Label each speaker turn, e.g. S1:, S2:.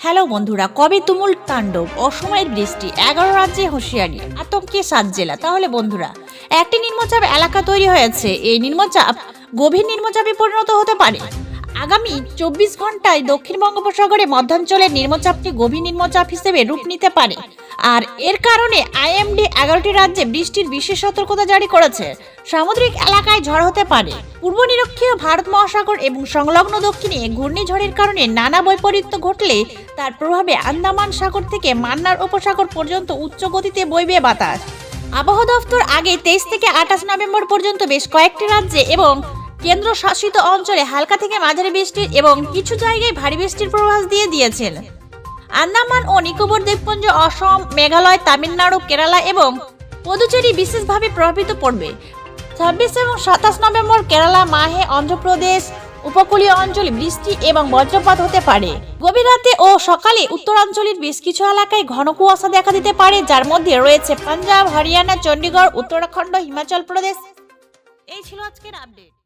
S1: Hello বন্ধুরা, কবে তুমুল তাণ্ডব? অসময়ের বৃষ্টি, এগারো রাজ্যে হুঁশিয়ারি, আতঙ্কে সাত জেলা। তাহলে বন্ধুরা, একটি নিম্নচাপ এলাকা তৈরি হয়েছে। এই নিম্নচাপ গভীর নিম্নচাপে পরিণত হতে পারে। আগামী চব্বিশ ঘন্টায় দক্ষিণ বঙ্গোপসাগরে মধ্যাঞ্চলের নিম্নচাপটি গভীর নিম্নচাপ হিসেবে রূপ নিতে পারে। আর এর কারণে আইএমডি এগারোটি রাজ্যে বৃষ্টির বিশেষ সতর্কতা জারি করেছে। সামুদ্রিক এলাকায় ঝড় হতে পারে। পূর্ব নিরক্ষীয় ভারত মহাসাগর এবং সংলগ্ন দক্ষিণে ঘূর্ণিঝড়ের কারণে নানা বৈপরীত্য ঘটলে তার প্রভাবে আন্দামান সাগর থেকে মান্নার উপসাগর পর্যন্ত উচ্চ গতিতে বইবে বাতাস। আবহাওয়া দফতর আগে তেইশ থেকে আঠাশ নভেম্বর পর্যন্ত বেশ কয়েকটি রাজ্যে এবং কেন্দ্র শাসিত অঞ্চলে হালকা থেকে মাঝারি বৃষ্টির এবং কিছু জায়গায় ভারী বৃষ্টির পূর্বাভাস দিয়ে দিয়েছেন। আন্দামান ও নিকোবর দ্বীপপুঞ্জ, অসম, মেঘালয়, তামিলনাড়ু, কেরালা এবং পদুচেরি বিশেষভাবে প্রভাবিত পড়বে। ছাব্বিশ এবং সাতাশ নভেম্বর কেরালা, মাহে, অন্ধ্রপ্রদেশ, উপকূলীয় অঞ্চলে বৃষ্টি এবং বজ্রপাত হতে পারে। গভীর রাতে ও সকালে উত্তরাঞ্চলের বেশ কিছু এলাকায় ঘন কুয়াশা দেখা দিতে পারে, যার মধ্যে রয়েছে পাঞ্জাব, হরিয়ানা, চণ্ডীগড়, উত্তরাখণ্ড, হিমাচল প্রদেশ। এই ছিল আজকের আপডেট।